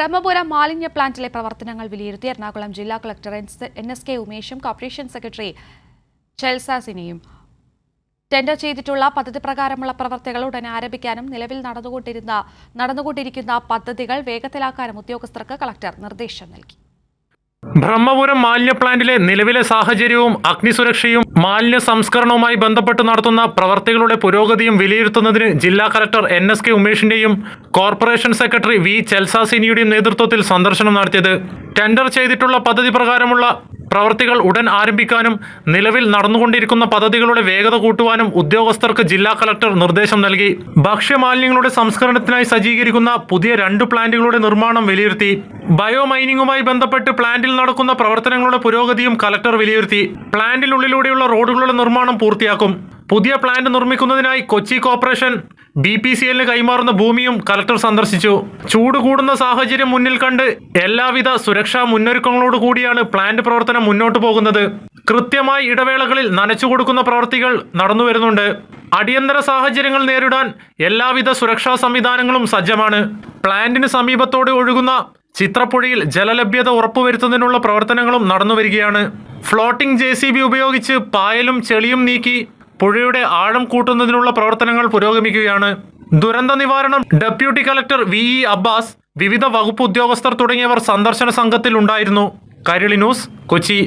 ബ്രഹ്മപുരം മാലിന്യ പ്ലാന്റിലെ പ്രവർത്തനങ്ങൾ വിലയിരുത്തി എറണാകുളം ജില്ലാ കളക്ടർ എൻ എസ് കെ ഉമേഷും കോർപ്പറേഷൻ സെക്രട്ടറി ചെൽസാസിനെയും ടെൻഡർ ചെയ്തിട്ടുള്ള പദ്ധതി പ്രകാരമുള്ള പ്രവർത്തികൾ ഉടൻ ആരംഭിക്കാനും നിലവിൽ നടന്നുകൊണ്ടിരുന്ന നടന്നുകൊണ്ടിരിക്കുന്ന പദ്ധതികൾ വേഗത്തിലാക്കാനും ഉദ്യോഗസ്ഥർക്ക് കളക്ടർ നിർദ്ദേശം നൽകി. ബ്രഹ്മപുരം മാലിന്യ പ്ലാന്റിലെ നിലവിലെ സാഹചര്യവും അഗ്നിസുരക്ഷയും മാലിന്യ സംസ്കരണവുമായി ബന്ധപ്പെട്ട് നടത്തുന്ന പ്രവർത്തികളുടെ പുരോഗതിയും വിലയിരുത്തുന്നതിന് ജില്ലാ കലക്ടർ എൻ എസ് കെ ഉമേഷിന്റെയും കോർപ്പറേഷൻ സെക്രട്ടറി വി ചെൽസാസിനിയുടെയും നേതൃത്വത്തിൽ സന്ദർശനം നടത്തിയത്. ടെൻഡർ ചെയ്തിട്ടുള്ള പദ്ധതി പ്രകാരമുള്ള പ്രവർത്തികൾ ഉടൻ ആരംഭിക്കാനും നിലവിൽ നടന്നുകൊണ്ടിരിക്കുന്ന പദ്ധതികളുടെ വേഗത കൂട്ടുവാനും ഉദ്യോഗസ്ഥർക്ക് ജില്ലാ കളക്ടർ നിർദ്ദേശം നൽകി. ഭക്ഷ്യമാലിന്യങ്ങളുടെ സംസ്കരണത്തിനായി സജ്ജീകരിക്കുന്ന പുതിയ രണ്ട് പ്ലാന്റുകളുടെ നിർമ്മാണം വിലയിരുത്തി. ബയോ മൈനിങ്ങുമായി ബന്ധപ്പെട്ട് പ്ലാന്റിൽ നടക്കുന്ന പ്രവർത്തനങ്ങളുടെ പുരോഗതിയും കളക്ടർ വിലയിരുത്തി. പ്ലാന്റിനുള്ളിലൂടെയുള്ള റോഡുകളുടെ നിർമ്മാണം പൂർത്തിയാക്കും. പുതിയ plant നിർമ്മിക്കുന്നതിനായി Kochi corporation B P C എല്ലിന് കൈമാറുന്ന ഭൂമിയും കലക്ടർ സന്ദർശിച്ചു. ചൂട് കൂടുന്ന സാഹചര്യം മുന്നിൽ കണ്ട് എല്ലാവിധ സുരക്ഷാ മുന്നൊരുക്കങ്ങളോട് കൂടിയാണ് പ്ലാന്റ് പ്രവർത്തനം മുന്നോട്ട് പോകുന്നത്. കൃത്യമായി ഇടവേളകളിൽ നനച്ചു കൊടുക്കുന്ന പ്രവൃത്തികൾ നടന്നു വരുന്നുണ്ട്. അടിയന്തര സാഹചര്യങ്ങൾ നേരിടാൻ എല്ലാവിധ സുരക്ഷാ സംവിധാനങ്ങളും സജ്ജമാണ്. പ്ലാന്റിന് സമീപത്തോടെ ഒഴുകുന്ന ചിത്രപ്പുഴയിൽ ജലലഭ്യത ഉറപ്പുവരുത്തുന്നതിനുള്ള പ്രവർത്തനങ്ങളും നടന്നു വരികയാണ് ഫ്ലോട്ടിംഗ് ജെ ഉപയോഗിച്ച് പായലും ചെളിയും നീക്കി പുഴയുടെ ആഴം കൂട്ടുന്നതിനുള്ള പ്രവർത്തനങ്ങൾ പുരോഗമിക്കുകയാണ്. ദുരന്ത നിവാരണം deputy collector V E Abbas വിവിധ വകുപ്പ് ഉദ്യോഗസ്ഥർ തുടങ്ങിയവർ സന്ദർശന സംഘത്തിൽ ഉണ്ടായിരുന്നു. കരളി ന്യൂസ് കൊച്ചി.